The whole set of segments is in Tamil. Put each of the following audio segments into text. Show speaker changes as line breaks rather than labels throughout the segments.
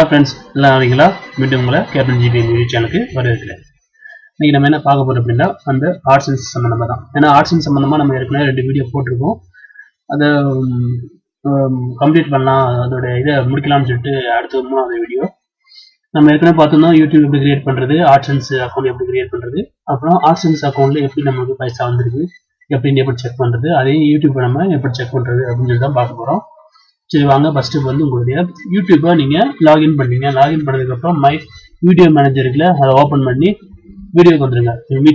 ஹலோ ஃப்ரெண்ட்ஸ் எல்லாம் வரீங்களா மீண்டும் உங்களை கேப்டன் ஜிபி வீடியோ சேனலுக்கு வரவேற்கிறேன். இன்னைக்கு நம்ம என்ன பார்க்க போறோம் அப்படின்னா அந்த ஆர்ட்ஸ் அண்ட் சம்மந்தமாக தான். ஏன்னா ஆர்ட்ஸ் அண்ட் சம்மந்தமாக நம்ம ஏற்கனவே ரெண்டு வீடியோ போட்டிருக்கோம். அதை கம்ப்ளீட் பண்ணலாம் அதோட இதை முடிக்கலாம்னு சொல்லிட்டு அடுத்த மூணாவது வீடியோ நம்ம ஏற்கனவே பார்த்தோம்னா யூடியூப் எப்படி கிரியேட் பண்ணுறது ஆர்ட்ஸ் அக்கௌண்ட் எப்படி கிரியேட் பண்ணுறது அப்புறம் ஆர்ட்ஸ் அக்கௌண்ட்டில் எப்படி நமக்கு பைசா வந்திருக்கு எப்படின்னு எப்படி செக் பண்ணுறது அதையும் யூடியூப்பை நம்ம எப்படி செக் பண்ணுறது அப்படின்னு சொல்லி தான் பார்க்க போகிறோம் சரி வாங்க. ஃபர்ஸ்ட் வந்து உங்களுடைய யூடியூப்பை நீங்கள் லாகின் பண்ணீங்க. லாகின் பண்ணதுக்கப்புறம் மை வீடியோ மேனேஜர் அதை ஓப்பன் பண்ணி வீடியோக்கு வந்துருங்க.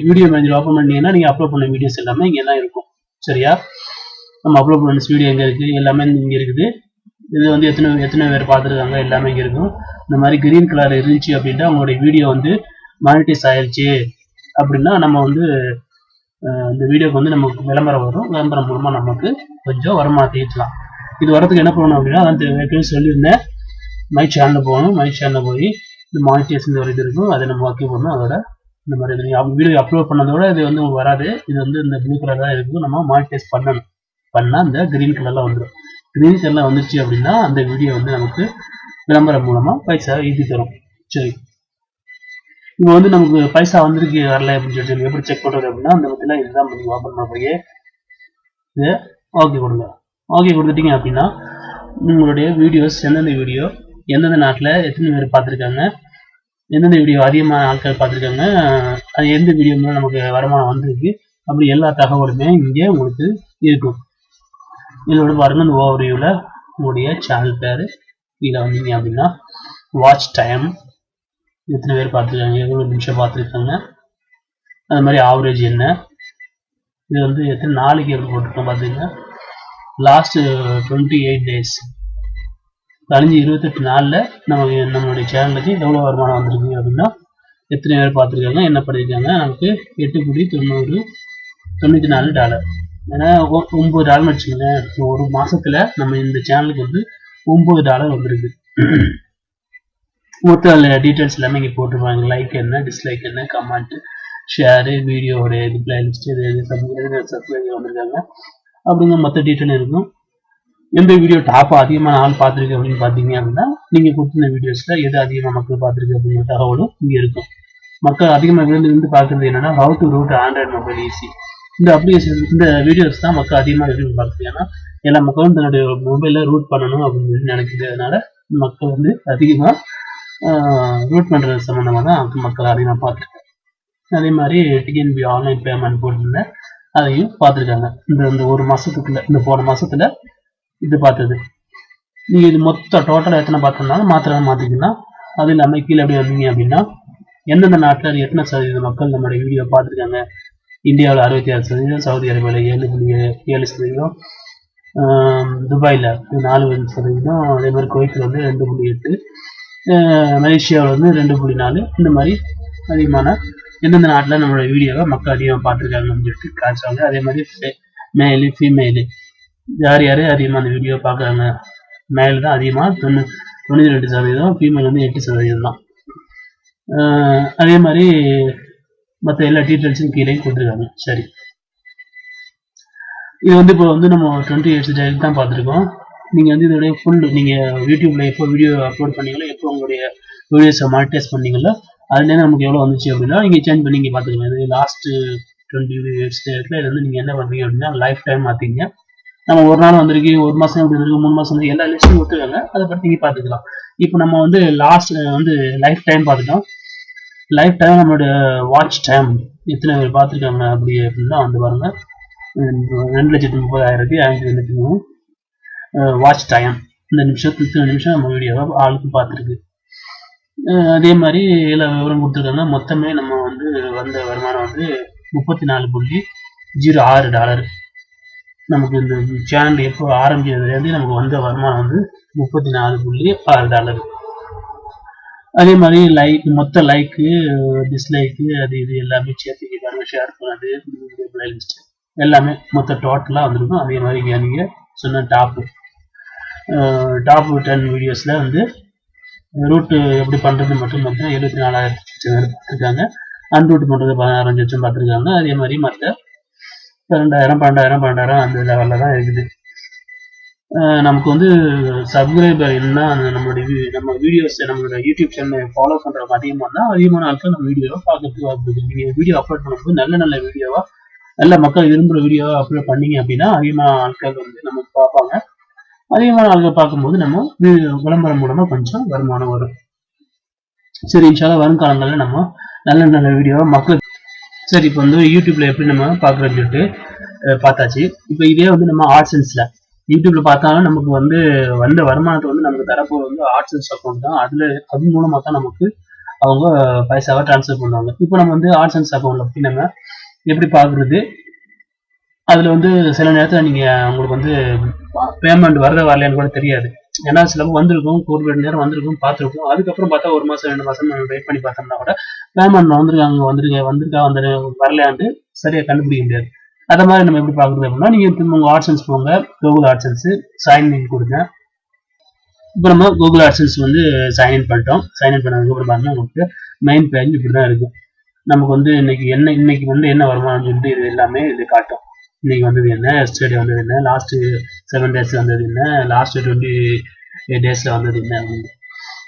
வீடியோ மேனேஜர் ஓப்பன் பண்ணீங்கன்னா நீங்கள் அப்லோட் பண்ண வீடியோஸ் எல்லாமே இங்கே தான் இருக்கும். சரியா? நம்ம அப்லோட் பண்ண வீடியோ எங்கே இருக்குது எல்லாமே இங்கே இருக்குது. இது வந்து எத்தனை எத்தனை பேர் பார்த்துருக்காங்க? எல்லாமே இங்கே இருக்கும். இந்த மாதிரி கிரீன் கலர் இருந்துச்சு அப்படின்னா உங்களுடைய வீடியோ வந்து மானிட்டைஸ் ஆயிடுச்சு அப்படின்னா நம்ம வந்து இந்த வீடியோக்கு வந்து நமக்கு விளம்பரம் வரும். விளம்பரம் மூலமாக நமக்கு கொஞ்சம் வருமானத்தை ஈட்டலாம். இது வரதுக்கு என்ன பண்ணணும் அப்படின்னா அதான் ஏற்கனவே சொல்லியிருந்தேன். மை சேனலில் போகணும். மை சேனலில் போய் இந்த மானிட்டேஷன் ஒரு இது இருக்கும். அதை நம்ம வாக்கி பண்ணணும். அதோட இந்த மாதிரி வீடியோ அப்லோட் பண்ணதோட இது வந்து வராது. இது வந்து இந்த ப்ளூ கலர் தான் இருக்கும். நம்ம மானிட்டைஸ் பண்ணணும். பண்ணால் இந்த க்ரீன் கலரில் வந்துடும் க்ரீன் கலரில் வந்துச்சு அப்படின்னா அந்த வீடியோ வந்து நமக்கு விளம்பரம் மூலமாக பைசா ஈட்டி தரும். சரி. இப்போ வந்து நமக்கு பைசா வந்திருக்கு வரல அப்படின்னு சொல்லிட்டு எப்படி செக் பண்ணுறது அப்படின்னா அந்த பற்றிலாம் இதுதான் பண்ணி ஓப்பன் பண்ண போய் இது ஓகே கொடுங்க. ஓகே கொடுத்துட்டீங்க அப்படின்னா உங்களுடைய வீடியோஸ் எந்தெந்த வீடியோ எந்தெந்த நாட்டில் எத்தனை பேர் பார்த்துருக்காங்க எந்தெந்த வீடியோ அதிகமான ஆட்கள் பார்த்துருக்காங்க அது எந்த வீடியோ மூலம் நமக்கு வருமானம் வந்திருக்கு அப்படி எல்லா தகவலுமே இங்கே உங்களுக்கு இருக்கும். இதோட பாருங்க இந்த ஓவர் உங்களுடைய சேனல் பேர் கீழே வந்தீங்க அப்படின்னா வாட்ச் டைம் எத்தனை பேர் பார்த்துருக்காங்க எவ்வளோ நிமிஷம் பார்த்துருக்காங்க அது மாதிரி ஆவரேஜ் என்ன இது வந்து எத்தனை நாளைக்கு எப்படி போட்டிருக்கோம் பார்த்தீங்கன்னா லாஸ்ட் டுவெண்ட்டி எயிட் டேஸ் பதினஞ்சு இருபத்தெட்டு நாளில் நமக்கு நம்மளுடைய சேனலுக்கு எவ்வளோ வருமானம் வந்திருக்கு அப்படின்னா எத்தனை பேர் பார்த்துருக்காங்க என்ன பண்ணியிருக்காங்க நமக்கு எட்டு புள்ளி தொண்ணூறு தொண்ணூற்றி நாலு டாலர் ஏன்னா ஒ- ஒன்பது டாலர் வச்சுக்கோங்களேன். ஒரு மாசத்துல நம்ம இந்த சேனலுக்கு வந்து ஒன்பது டாலர் வந்திருக்கு. மொத்த டீட்டெயில்ஸ் எல்லாமே இங்கே போட்டுருவாங்க லைக் என்ன டிஸ்லைக் என்ன கமெண்ட் ஷேரு வீடியோவோட இது பிளேலிஸ்ட் இது இது சப்ஸ்கிரைப் வந்திருக்காங்க. அப்படிங்கிற மற்ற டீட்டெயில் இருக்கும். எந்த வீடியோ டாப் அதிகமான ஆள் பார்த்துருக்கு அப்படின்னு பார்த்தீங்க அப்படின்னா நீங்கள் கொடுத்துருந்த வீடியோஸில் எது அதிகமாக மக்கள் பார்த்துருக்கு அப்படிங்கிற தகவலும் இங்கே இருக்கும். மக்கள் அதிகமாக விழுந்து விழுந்து பார்க்குறது என்னன்னா how to root Android mobile easy இந்த அப்ளிகேஷன் இந்த வீடியோஸ் தான் மக்கள் அதிகமாக விரும்பி பார்க்குறது. ஏன்னா எல்லா மக்களும் தன்னுடைய மொபைலில் ரூட் பண்ணணும் அப்படின்னு சொல்லி நினைக்கிறதுனால மக்கள் வந்து அதிகமாக ரூட் பண்ணுறது சம்மந்தமாக தான் மக்கள் அதிகமாக பார்த்துருக்காங்க. அதே மாதிரி டிஎன்பி ஆன்லைன் பேமெண்ட் போட்டிருந்தேன். அதையும் பார்த்துருக்காங்க. இந்த இந்த ஒரு மாசத்துக்குள்ள இந்த போன மாசத்துல இது பார்த்தது. நீங்க இது மொத்த டோட்டலா எத்தனை பார்த்துருந்தாலும் மாத்திரை மாற்றிக்கிங்கன்னா அது இல்லாம கீழே எப்படி வந்தீங்க அப்படின்னா எந்தெந்த நாட்டில் எத்தனை சதவீத மக்கள் நம்மளுடைய வீடியோ பார்த்துருக்காங்க? இந்தியாவில் அறுபத்தி ஆறு சதவீதம் சவுதி அரேபியாவில் ஏழு புள்ளி ஏழு சதவீதம் துபாயில் நாலு சதவீதம் அதே மாதிரி குவைத்தில் வந்து ரெண்டு புள்ளி எட்டு மலேசியாவில் வந்து ரெண்டு புள்ளி நாலு இந்த மாதிரி அதிகமான எந்தெந்த நாட்டில் நம்மளோட வீடியோவை மக்கள் அதிகமாக பார்த்துருக்காங்க அப்படின்னு சொல்லிட்டு காட்டுறாங்க அதே மாதிரி மேலு ஃபீமேலு யார் யார் அதிகமாக அந்த வீடியோ பார்க்குறாங்க? மேல் தான் அதிகமாக தொண்ணூ தொண்ணூற்றி ரெண்டு சதவீதம் ஃபீமேல் வந்து எட்டு சதவீதம் தான். ஆஹ் அதே மாதிரி மற்ற எல்லா டீட்டெயில்ஸும் கீழே கொடுத்துருக்காங்க. சரி. இது வந்து இப்போ வந்து நம்ம டுவெண்ட்டி எயிட் டேரக்ட் தான் பார்த்துருக்கோம். நீங்கள் வந்து இதோடைய ஃபுல் நீங்கள் யூடியூப்ல எப்போ வீடியோ அப்லோட் பண்ணீங்களோ எப்போ உங்களுடைய வீடியோஸை மானிட்டைஸ் பண்ணீங்களோ அதுலேருந்து நமக்கு எவ்வளோ வந்துச்சு அப்படின்னா நீங்கள் சேஞ்ச் பண்ணி நீங்கள் பார்த்துக்கலாம் இது லாஸ்ட் டுவெண்ட்டி இயர்ஸ் டேட்டில் இது வந்து நீங்கள் என்ன பண்ணுறீங்க அப்படின்னா லைஃப் டைம் மாற்றிங்க நம்ம ஒரு நாள் வந்திருக்கு ஒரு மாதம் எப்படி இருக்கு மூணு மாதம் வந்து எல்லா லிஸ்ட்டும் விட்டுருக்காங்க அதை பற்றி நீங்கள் பார்த்துக்கலாம் இப்போ நம்ம வந்து லாஸ்ட் வந்து லைஃப் டைம் பார்த்துட்டோம் லைஃப் டைம் நம்மளோட வாட்ச் டைம் எத்தனை பேர் பார்த்துருக்காங்க அப்படி அப்படின்னா வந்து பாருங்க. ரெண்டு லட்சத்தி முப்பதாயிரத்தி ஐநூற்றி எண்பத்தி மூணு வாட்ச் டைம் இந்த நிமிஷம் இத்தனை நிமிஷம் நம்ம வீடியோவை ஆளுக்கு பார்த்துருக்கு அதே மாதிரி இதில் விவரம் கொடுத்துருக்காங்க மொத்தமே நம்ம வந்து வந்த வருமானம் வந்து முப்பத்தி நாலு புள்ளி ஜீரோ ஆறு டாலர். நமக்கு இந்த சேனல் எப்போ ஆரம்பிச்சதுலேருந்து நமக்கு வந்த வருமானம் வந்து முப்பத்தி நாலு புள்ளி ஆறு டாலர். அதே மாதிரி லைக் மொத்த லைக்கு டிஸ்லைக்கு அது இது எல்லாமே சேர்த்து பாருங்க ஷேர் பண்ணது பிளேலிஸ்ட் எல்லாமே மொத்த டோட்டலாக வந்திருக்கும். அதே மாதிரி இங்கே நீங்கள் சொன்ன டாப்பு டாப் டென் வீடியோஸில் வந்து ரூட்டு எப்படி பண்ணுறது மட்டும் பார்த்தீங்கன்னா எழுபத்தி நாலாயிரத்தி பேர் பார்த்துருக்காங்க. அன்ரூட் பண்ணுறது பதினாறு லட்சம் பார்த்துருக்காங்க. அதே மாதிரி மற்ற பன்னெண்டாயிரம் பன்னெண்டாயிரம் பன்னெண்டாயிரம் அந்த லெவலில் தான் இருக்குது. நமக்கு வந்து சப்ஸ்கிரைபர் என்ன நம்மளுடைய நம்ம வீடியோஸ் நம்மளோட யூடியூப் சேனலை ஃபாலோ பண்றவங்க அதிகமாக இருந்தால் அதிகமான ஆட்கள் நம்ம வீடியோவை பார்க்கறதுக்கு வாய்ப்பு நீங்கள் வீடியோ அப்லோட் பண்ணும்போது நல்ல நல்ல வீடியோவா நல்ல மக்கள் விரும்புகிற வீடியோவை அப்லோட் பண்ணீங்க அப்படின்னா அதிகமான ஆட்கள் வந்து நமக்கு பார்ப்பாங்க. அதிகமான ஆட்கள் பார்க்கும்போது நம்ம விளம்பரம் மூலமா கொஞ்சம் வருமானம் வரும். சரி இன்ஷால வருங்காலங்களில் நம்ம நல்ல நல்ல வீடியோவா மக்கள் சரி இப்போ வந்து யூடியூப்ல எப்படி நம்ம பார்க்குறோம்னு சொல்லிட்டு பார்த்தாச்சு. இப்போ இதே வந்து நம்ம ஆட்சன்ஸ்ல யூடியூப்ல பார்த்தாலும் நமக்கு வந்து வந்த வருமானத்தை வந்து நமக்கு தரப்போற வந்து ஆட்சன்ஸ் அக்கௌண்ட் தான். அதுல அது மூலமா தான் நமக்கு அவங்க பைசாவை ட்ரான்ஸ்ஃபர் பண்ணுவாங்க. இப்போ நம்ம வந்து ஆட்சன்ஸ் அக்கௌண்ட்ல போய் நம்ம எப்படி பார்க்குறது? அதில் வந்து சில நேரத்தில் நீங்கள் உங்களுக்கு வந்து பேமெண்ட் வரத வரலையான்னு கூட தெரியாது. ஏன்னா சில வந்திருக்கும் ஒரு நேரம் வந்திருக்கும் பார்த்துருக்கும். அதுக்கப்புறம் பார்த்தா ஒரு மாதம் ரெண்டு மாதம் நம்ம வெயிட் பண்ணி பார்த்தோம்னா கூட பேமெண்ட் வந்திருக்காங்க வந்திருக்க வந்திருக்கா வந்து வரலையாண்டு சரியாக கண்டுபிடிக்க முடியாது. அதை மாதிரி நம்ம எப்படி பார்க்குறது அப்படின்னா நீங்கள் திரும்ப உங்கள் ஆட்சன்ஸ் போங்க. கூகுள் ஆட்சன்ஸ் சைன் இன் கொடுங்க. இப்போ நம்ம கூகுள் ஆட்சன்ஸ் வந்து சைன் இன் பண்ணிட்டோம். சைன் இன் பண்ணதுக்கப்புறம் பார்த்தீங்கன்னா உங்களுக்கு மெயின் பேஜ் இப்படி தான் இருக்கும். நமக்கு வந்து இன்னைக்கு என்ன இன்னைக்கு வந்து என்ன வருமானம் சொல்லிட்டு இது எல்லாமே இது காட்டும். இன்னைக்கு வந்தது என்ன? எஸ்டர்டே வந்தது என்ன? லாஸ்ட் செவன் டேஸ் வந்தது என்ன? லாஸ்ட் டுவெண்ட்டி டேஸ்ல வந்தது என்ன? அப்படின்னு.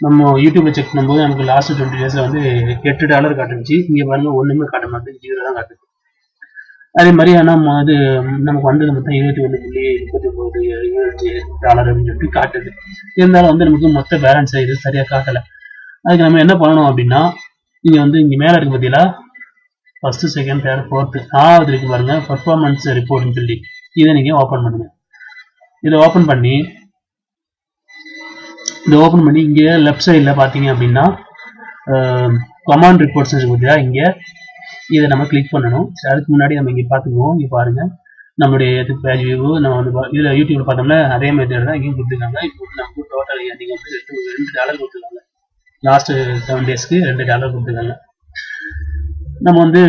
நம்ம யூடியூப்ல செக் பண்ணும்போது நமக்கு லாஸ்ட் டுவெண்ட்டி டேஸ்ல வந்து எட்டு டாலர் காட்டுச்சு. இங்க பாருங்க ஒண்ணுமே காட்ட மாட்டேங்குது. ஜீரோ தான் காட்டுது. அதே மாதிரி ஆனால் அது நமக்கு வந்தது மொத்தம் இருபத்தி ஒன்று புள்ளி முப்பத்தி ஒன்பது இருபத்தி டாலர் அப்படின்னு சொல்லிட்டு காட்டுது. இருந்தாலும் வந்து நமக்கு மொத்த பேலன்ஸ் இது சரியாக காட்டலை. அதுக்கு நம்ம என்ன பண்ணணும் அப்படின்னா இங்கே வந்து இங்கே மேலே இருக்கு பார்த்தீங்களா ஃபர்ஸ்ட் செகண்ட் தேர்ட் ஃபோர்த் ஆவது இருக்கு பாருங்க. பர்ஃபார்மன்ஸ் ரிப்போர்ட்னு சொல்லி. இதை நீங்க ஓபன் பண்ணுங்க. இதை ஓபன் பண்ணி இதை ஓபன் பண்ணி இங்க லெஃப்ட் சைடில் பார்த்தீங்க அப்படின்னா கமாண்ட் ரிப்போர்ட்ஸ் இருக்கு பார்த்தீங்களா இங்க. இதை நம்ம கிளிக் பண்ணணும். அதுக்கு முன்னாடி நம்ம இங்கே பார்த்துக்குவோம். இங்கே பாருங்க. நம்மளுடைய பேஜ் வியூ நம்ம வந்து இதில் யூடியூப்ல பார்த்தோம்னா அதே மெத்தட் தான் இங்கேயும் கொடுத்துருக்காங்க. இப்போ வந்து நமக்கு டோட்டல் நீங்கள் வந்து ரெண்டு ரெண்டு டாலர் கொடுத்துருக்காங்க. லாஸ்ட் செவன் டேஸ்க்கு ரெண்டு டாலர் கொடுத்துருக்காங்க. நம்ம வந்து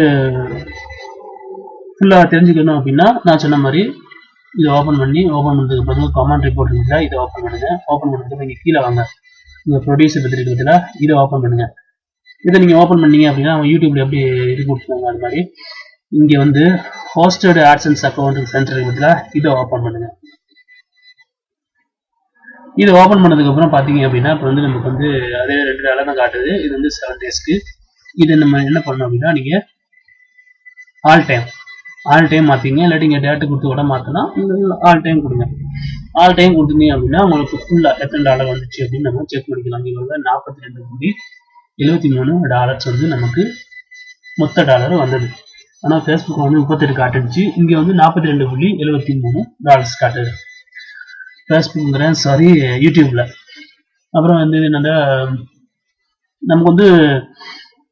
ஃபுல்லாக தெரிஞ்சுக்கணும் அப்படின்னா நான் சொன்ன மாதிரி இதை ஓப்பன் பண்ணி ஓப்பன் பண்ணதுக்கு அப்புறம் கமெண்ட் ரிப்போர்ட் இருந்தால் இதை ஓப்பன் பண்ணுங்க. ஓப்பன் பண்ணுறதுக்கு இங்கே கீழே வாங்க. இந்த ப்ரொடியூசர் பற்றி இருக்கிறதுல இதை ஓப்பன் பண்ணுங்க. இதை நீங்கள் ஓப்பன் பண்ணீங்க அப்படின்னா அவங்க யூடியூப்ல எப்படி இது கொடுத்துருக்காங்க அது மாதிரி. இங்கே வந்து ஹோஸ்டட் ஆட்சன்ஸ் அக்கௌண்ட் சென்டர் இருக்குதுல இதை ஓப்பன் பண்ணுங்க. இதை ஓப்பன் பண்ணதுக்கப்புறம் பார்த்தீங்க அப்படின்னா இப்போ வந்து நமக்கு வந்து அதே ரெண்டு நாளாக தான் காட்டுது. இது வந்து செவன் டேஸ்க்கு இது நம்ம என்ன பண்ணணும் அப்படின்னா நீங்க ஆல் டைம் ஆல் டைம் மாத்தீங்க இல்லாட்டி நீங்க டேட்டு கொடுத்து கூட மாத்தினா ஆல் டைம் கொடுங்க. ஆல் டைம் கொடுத்தீங்க அப்படின்னா உங்களுக்கு ஃபுல்லா எத்தனை டாலர் வந்துச்சு அப்படின்னு நம்ம செக் பண்ணிக்கலாம். இங்க நாற்பத்தி ரெண்டு புள்ளி எழுபத்தி மூணு டாலர்ஸ் வந்து நமக்கு மொத்த டாலர் வந்தது. ஆனா ஃபேஸ்புக் வந்து முப்பத்தெட்டு காட்டுச்சு. இங்க வந்து நாற்பத்தி ரெண்டு புள்ளி எழுபத்தி மூணு டாலர்ஸ் காட்டுது. ஃபேஸ்புக்குங்கிறேன் சாரி யூடியூப்ல அப்புறம் வந்து என்னன்னா நமக்கு வந்து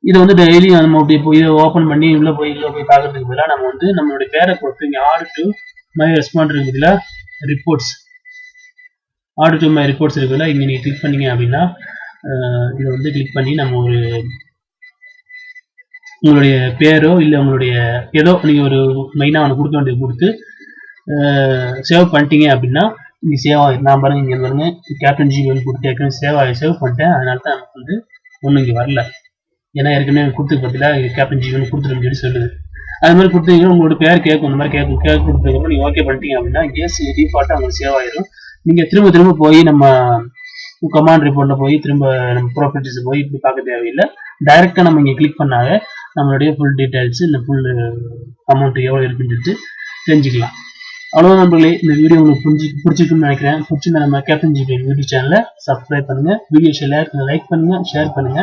இதை வந்து டெய்லி நம்ம அப்படி போய் ஓப்பன் பண்ணி உள்ளே போய் உள்ள போய் பார்க்கறதுக்கு பதிலாக நம்ம வந்து நம்மளுடைய பேரை கொடுத்து இங்கே ஆடு டு மை ரெஸ்பாண்ட் இருக்குதுல reports add to my reports இருக்குதுல இங்கே நீங்கள் கிளிக் பண்ணீங்க அப்படின்னா இதை வந்து கிளிக் பண்ணி நம்ம ஒரு உங்களுடைய பேரோ இல்லை உங்களுடைய ஏதோ நீங்கள் ஒரு மெயினாக ஒன்று கொடுக்க வேண்டியது கொடுத்து சேவ் பண்ணிட்டீங்க அப்படின்னா இங்கே சேவ் ஆகிடும் நான் பாருங்க இங்கே பாருங்க கேப்டன் ஜிபி கொடுத்து ஏற்கனவே சேவ் ஆகி சேவ் பண்ணிட்டேன். அதனால தான் நமக்கு வந்து ஒன்றும் இங்கே வரல. ஏன்னா ஏற்கனவே கொடுத்து பார்த்தீங்களா கேப்டன் ஜீவன் கொடுத்துருன்னு சொல்லி சொல்லுது. அது மாதிரி கொடுத்தீங்கன்னா உங்களோட பேர் கேட்கும் இந்த மாதிரி கேட்கும் கேட்க கொடுத்ததுக்கப்புறம் நீங்கள் ஓகே பண்ணிட்டீங்க அப்படின்னா கேஸ் டிஃபால்ட்டாக உங்களுக்கு சேவ் ஆயிரும். நீங்கள் திரும்ப திரும்ப போய் நம்ம கமாண்ட் ரிப்போர்ட்டில் போய் திரும்ப நம்ம ப்ராப்பர்ட்டிஸ் போய் இப்படி பார்க்க தேவையில்லை. டைரெக்டாக நம்ம இங்கே கிளிக் பண்ணாவே நம்மளுடைய ஃபுல் டீடைல்ஸ் இந்த ஃபுல் அமௌண்ட் எவ்வளோ இருக்குன்னு சொல்லிட்டு தெரிஞ்சுக்கலாம். அவ்வளோ நண்பர்களே இந்த வீடியோ உங்களுக்கு புரிஞ்சு பிடிச்சிருக்குன்னு நினைக்கிறேன். பிடிச்சிருந்தா நம்ம கேப்டன் ஜிபி யூடியூப் சேனலை சப்ஸ்கிரைப் பண்ணுங்க. வீடியோ ஷேர் லைக் பண்ணுங்க ஷேர் பண்ணுங்க.